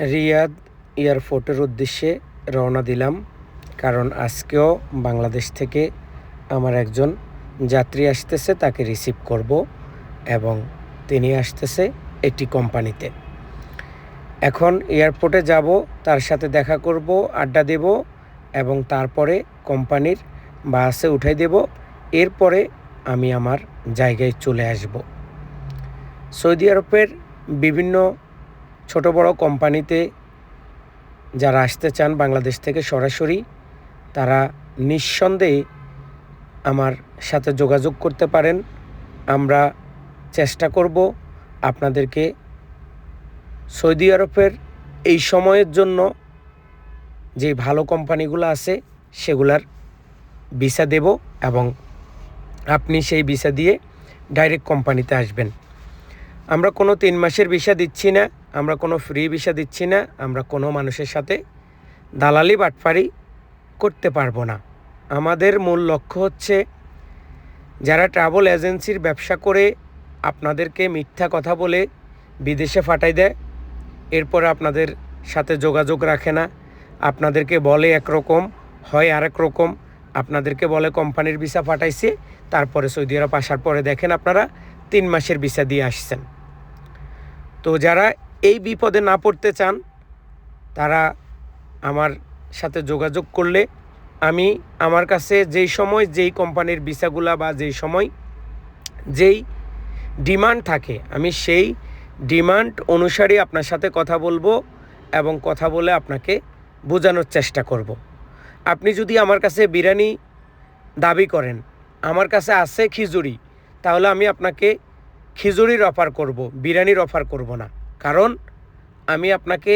রিয়াদ এয়ারপোর্টের উদ্দেশ্যে রওনা দিলাম কারণ আজকেও বাংলাদেশ থেকে আমার একজন যাত্রী আসতেছে, তাকে রিসিভ করব এবং তিনি আসতেছে একটি কোম্পানিতে। এখন এয়ারপোর্টে যাব, তার সাথে দেখা করব, আড্ডা দেব এবং তারপরে কোম্পানির বাসে উঠাই দেব। এরপরে আমি আমার জায়গায় চলে আসব। সৌদি আরবের বিভিন্ন ছোট বড় কোম্পানিতে যারা আসতে চান বাংলাদেশ থেকে সরাসরি, তারা নিঃসন্দেহে আমার সাথে যোগাযোগ করতে পারেন। আমরা চেষ্টা করব আপনাদেরকে সৌদি আরবের এই সময়ের জন্য যে ভালো কোম্পানিগুলো আছে, সেগুলার ভিসা দেব এবং আপনি সেই ভিসা দিয়ে ডাইরেক্ট কোম্পানিতে আসবেন। আমরা কোনো তিন মাসের ভিসা দিচ্ছি না। আমরা কোনো ফ্রি ভিসা দিচ্ছি না, আমরা কোনো মানুষের সাথে দালালি বাটপারি করতে পারব না। আমাদের মূল লক্ষ্য হচ্ছে যারা ট্রাভেল এজেন্সির ব্যবসা করে আপনাদেরকে মিথ্যা কথা বলে বিদেশে ফাটাই দেয়, এরপর আপনাদের সাথে যোগাযোগ রাখে না। আপনাদেরকে বলে একরকম, হয় আরেক রকম। আপনাদেরকে বলে কোম্পানির ভিসা পাঠাইছে তারপরে সৌদি আরব আসার পরে দেখেন আপনারা তিন মাসের ভিসা দিয়ে আসছেন। তো যারা এই বিপদে না পড়তে চান, তারা আমার সাথে যোগাযোগ করলে আমি আমার কাছে যেই সময় যেই কোম্পানির ভিসাগুলা বা যেই সময় যেই ডিমান্ড থাকে, আমি সেই ডিমান্ড অনুসারে আপনার সাথে কথা বলব এবং কথা বলে আপনাকে বোঝানোর চেষ্টা করব। আপনি যদি আমার কাছে বিরিয়ানি দাবি করেন, আমার কাছে আছে খিচুড়ি তাহলে আমি আপনাকে খিচুড়ির অফার করব, বিরিয়ানির অফার করব না কারণ আমি আপনাকে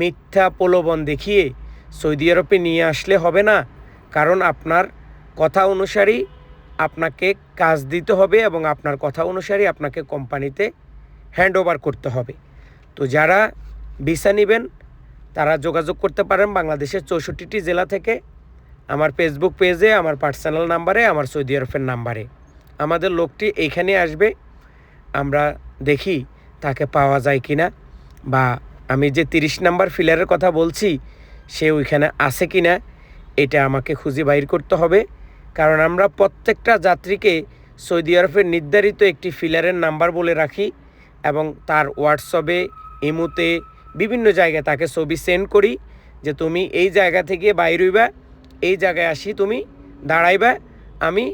মিথ্যা প্রলোভন দেখিয়ে সৌদি আরবে নিয়ে আসলে হবে না। কারণ আপনার কথা অনুসারেই আপনাকে কাজ দিতে হবে এবং আপনার কথা অনুসারেই আপনাকে কোম্পানিতে হ্যান্ড ওভার করতে হবে। তো যারা ভিসা নেবেন, তারা যোগাযোগ করতে পারেন বাংলাদেশের চৌষট্টিটি জেলা থেকে আমার ফেসবুক পেজে আমার পার্সোনাল নাম্বারে আমার সৌদি আরবের নাম্বারে আমাদের লোকটি এইখানে আসবে, আমরা দেখি তাকে পাওয়া যায় কি না বা আমি যে তিরিশ নাম্বার ফিলারের কথা বলছি, সে ওইখানে আছে কি না এটা আমাকে খুঁজে বাইর করতে হবে কারণ আমরা প্রত্যেকটা যাত্রীকে সৌদি আরবের নির্ধারিত একটি ফিলারের নাম্বার বলে রাখি এবং তার হোয়াটসঅ্যাপে ইমুতে, বিভিন্ন জায়গায় তাকে ছবি সেন্ড করি যে তুমি এই জায়গা থেকে বাইর হইবা, এই জায়গায় আসি তুমি, দাঁড়াইবা, আমি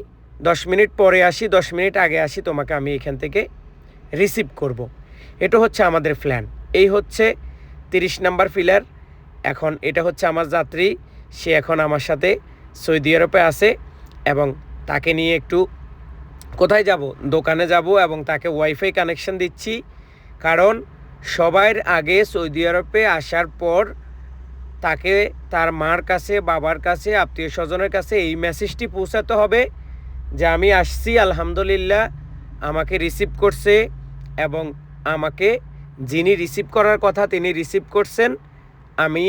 দশ মিনিট পরে আসি, দশ মিনিট আগে আসি, তোমাকে আমি এখান থেকে রিসিভ করব। এটা হচ্ছে আমাদের প্ল্যান এই হচ্ছে তিরিশ নাম্বার ফিলার এখন এটা হচ্ছে আমার যাত্রী। সে এখন আমার সাথে সৌদি আরবে আছে এবং তাকে নিয়ে একটু কোথায় যাব? দোকানে যাব এবং তাকে ওয়াইফাই কানেকশন দিচ্ছি। কারণ সবার আগে সৌদি আরবে আসার পর তাকে তার মার কাছে, বাবার কাছে, আত্মীয় স্বজনের কাছে এই মেসেজটি পৌঁছাতে হবে যে আমি আসছি, আলহামদুলিল্লাহ, আমাকে রিসিভ করছে এবং আমাকে যিনি রিসিভ করার কথা তিনি রিসিভ করছেন, আমি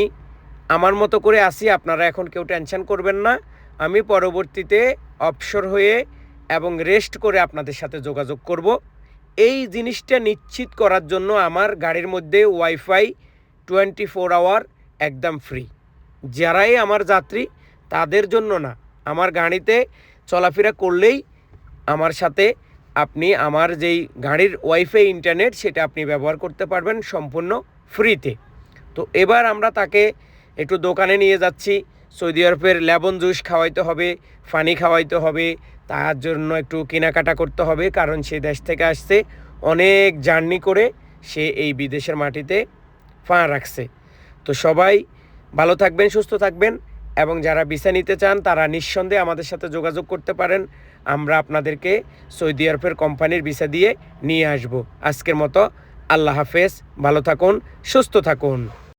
আমার মতো করে আসি আপনারা এখন কেউ টেনশন করবেন না। আমি পরবর্তীতে অবসর হয়ে এবং রেস্ট করে আপনাদের সাথে যোগাযোগ করব। এই জিনিসটা নিশ্চিত করার জন্য আমার গাড়ির মধ্যে ওয়াইফাই টোয়েন্টি ফোর আওয়ার একদম ফ্রি যারাই আমার যাত্রী, তাদের জন্য না। আমার গাড়িতে চলাফেরা করলেই আমার সাথে আপনি আমার যেই গাড়ির ওয়াইফাই ইন্টারনেট সেটা আপনি ব্যবহার করতে পারবেন সম্পূর্ণ ফ্রিতে তো এবার আমরা তাকে একটু দোকানে নিয়ে যাচ্ছি। সৌদি আরবের লেবন জুস খাওয়াইতে হবে, ফানি খাওয়াইতে হবে, তার জন্য একটু কেনাকাটা করতে হবে, কারণ সে দেশ থেকে আসছে। অনেক জার্নি করে সে এই বিদেশের মাটিতে পা রাখছে। তো সবাই ভালো থাকবেন, সুস্থ থাকবেন। এবং যারা ভিসা নিতে চান, তারা নিঃসন্দেহে আমাদের সাথে যোগাযোগ করতে পারেন। আমরা আপনাদেরকে সৌদি আরবের কোম্পানির ভিসা দিয়ে নিয়ে আসব। আজকের মতো আল্লাহ হাফেজ। ভালো থাকুন, সুস্থ থাকুন।